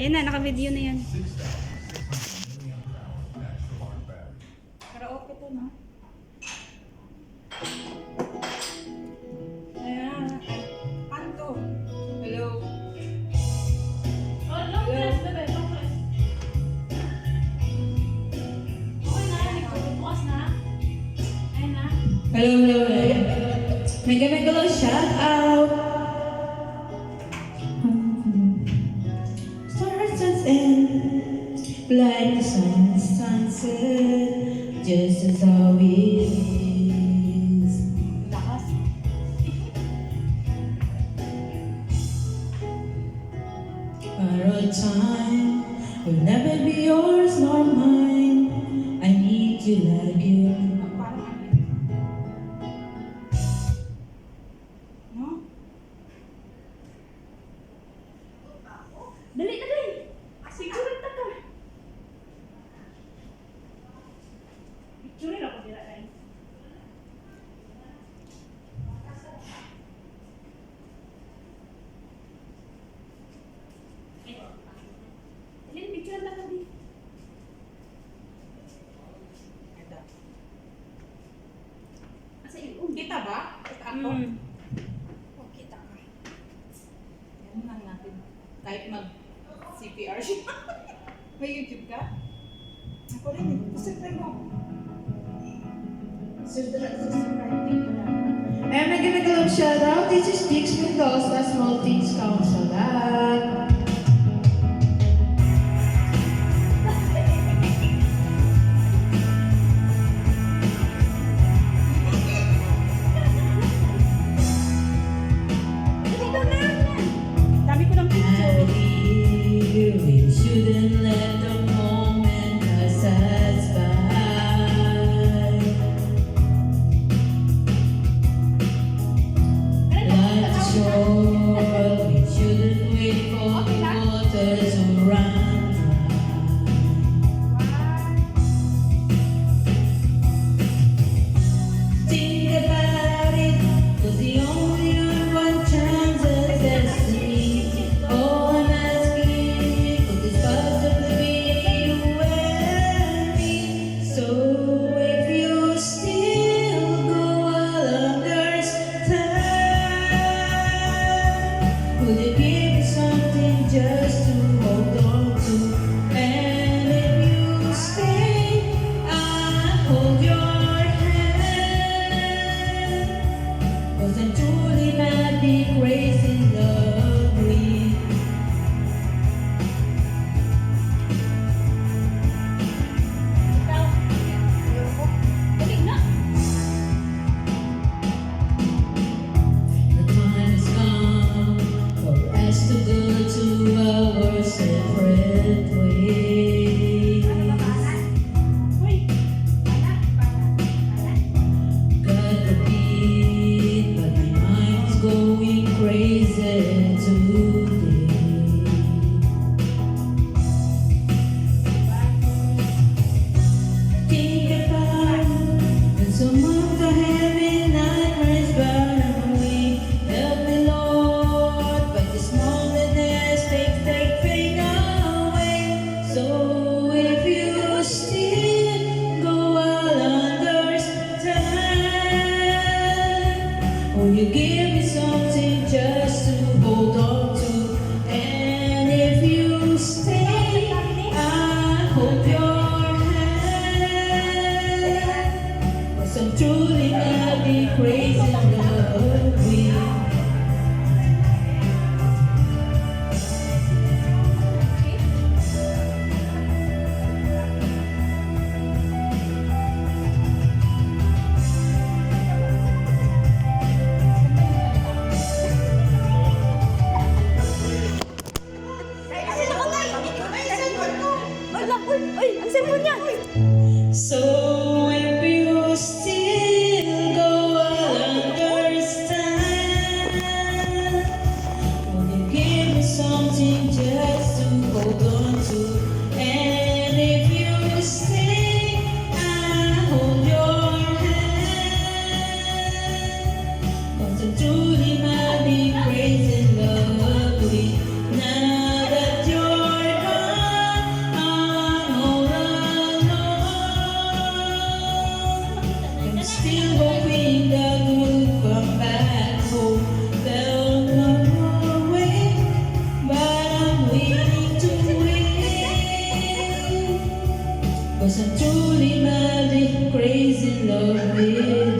Ayan na, naka-video na yan. Karaoke to, no? Ayan. Ano to? Hello? Oh, long press, bebe, long. Okay na, nagbubukas na. Ayun na. Hello, hello, hello. Mega mega blood, sun, sunset, just as I Kita ba? Kita ako? Mm. Oh, kita ka. Yan lang natin. Kahit mag CPR siya. May YouTube ka? Ako rin eh. Subscribe mo. Subscribe subscribe ka. I'm gonna go shout out. This is Dix Mendoza, Small Things Cause I'm truly madly crazy in love with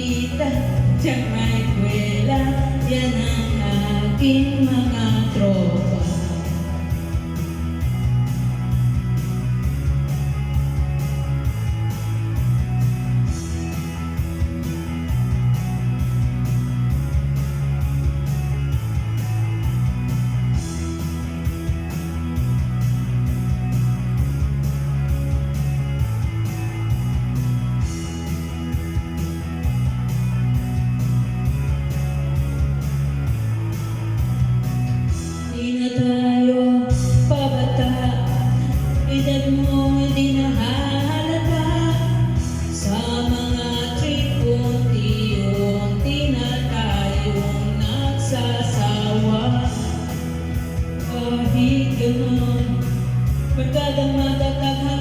makita Siyang may kwela Yan ang aking mga tropa. มันเกิดกันมาจากตาทาง